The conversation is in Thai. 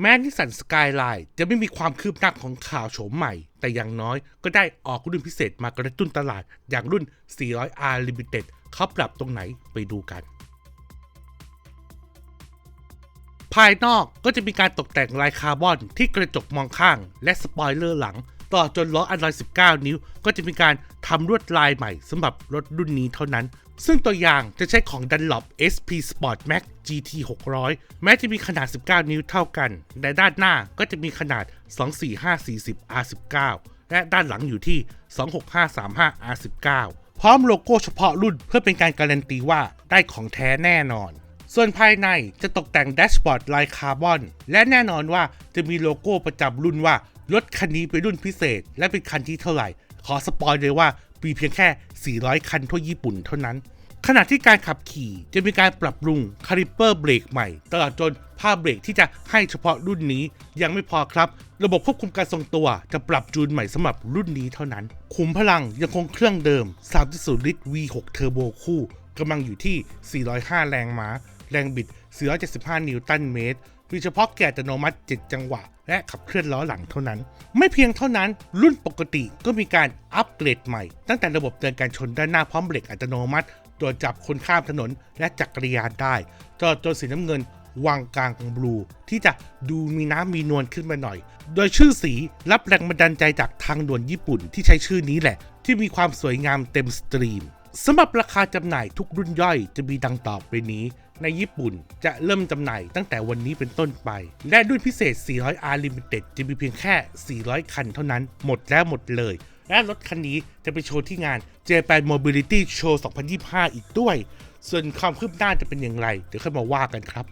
แม้นิสันสกายไลน์จะไม่มีความคืบหน้าของข่าวโฉมใหม่ แต่อย่างน้อยก็ได้ออกรุ่นพิเศษมากระตุ้นตลาดอย่างรุ่น 400R Limited เขาปรับตรงไหนไปดูกัน ภายนอกก็จะมีการตกแต่งลายคาร์บอนที่กระจกมองข้างและสปอยเลอร์หลัง ต่อจนล้ออันลอย19 นิ้ว ก็จะมีการทำลวดลายใหม่สำหรับรถรุ่นนี้เท่านั้น ซึ่งตัวอย่างจะใช้ของ Dunlop SP Sport Max GT 600 แม้จะมีขนาด 19 นิ้วเท่ากัน แต่ด้านหน้าก็จะมีขนาด 24540 R19 และด้านหลังอยู่ที่ 26535 R19 พร้อมโลโก้เฉพาะรุ่นเพื่อเป็นการการันตีว่าได้ของแท้แน่นอน ส่วนภายในจะตกแต่งแดชบอร์ดลายคาร์บอน และแน่นอนว่าจะมีโลโก้ประจำรุ่นว่า รถคันนี้เป็นรุ่นพิเศษ และเป็นคันที่เท่าไหร่ ขอสปอยเลยว่ามีเพียงแค่ 400 คันทั่วญี่ปุ่นเท่านั้น ขณะที่การขับขี่จะมีการปรับปรุงคาลิเปอร์เบรกใหม่ ตลอดจนผ้าเบรกที่จะให้เฉพาะรุ่นนี้ยังไม่พอครับ ระบบควบคุมการทรงตัวจะปรับจูนใหม่สำหรับรุ่นนี้เท่านั้น ขุมพลังยังคงเครื่องเดิม 3.0 ลิตร V6 เทอร์โบคู่กำลังอยู่ที่ 405 แรงม้า แรงบิด 475 นิวตันเมตรมีเฉพาะแกยร์อัตโนมัติ 7 จังหวะ และขับเคลื่อนล้อหลังเท่านั้น ไม่เพียงเท่านั้น รุ่นปกติก็มีการอัปเกรดใหม่ ตั้งแต่ระบบเตือนการชนด้านหน้าพร้อมเบรกอัตโนมัติตรวจจับคนข้ามถนนและจักรยานได้จอจนสีน้ำเงินวางกลางของบลูที่จะดูมีน้ำมีนวลขึ้นมาหน่อย โดยชื่อสีรับแรงบันดาลใจจากทางด่วนญี่ปุ่นที่ใช้ชื่อนี้แหละ ที่มีความสวยงามเต็มสตรีม สำหรับราคาจำหน่ายทุกรุ่นย่อยจะมีดังต่อไปนี้ ในญี่ปุ่นจะเริ่มจำหน่ายตั้งแต่วันนี้เป็นต้นไป และรุ่นพิเศษ 400R Limited จะมีเพียงแค่ 400 คันเท่านั้น หมดแล้วหมดเลย และรถคันนี้จะไปโชว์ที่งาน Japan Mobility Show 2025 อีกด้วย ส่วนความคืบหน้าจะเป็นอย่างไร เดี๋ยวค่อยมาว่ากันครับ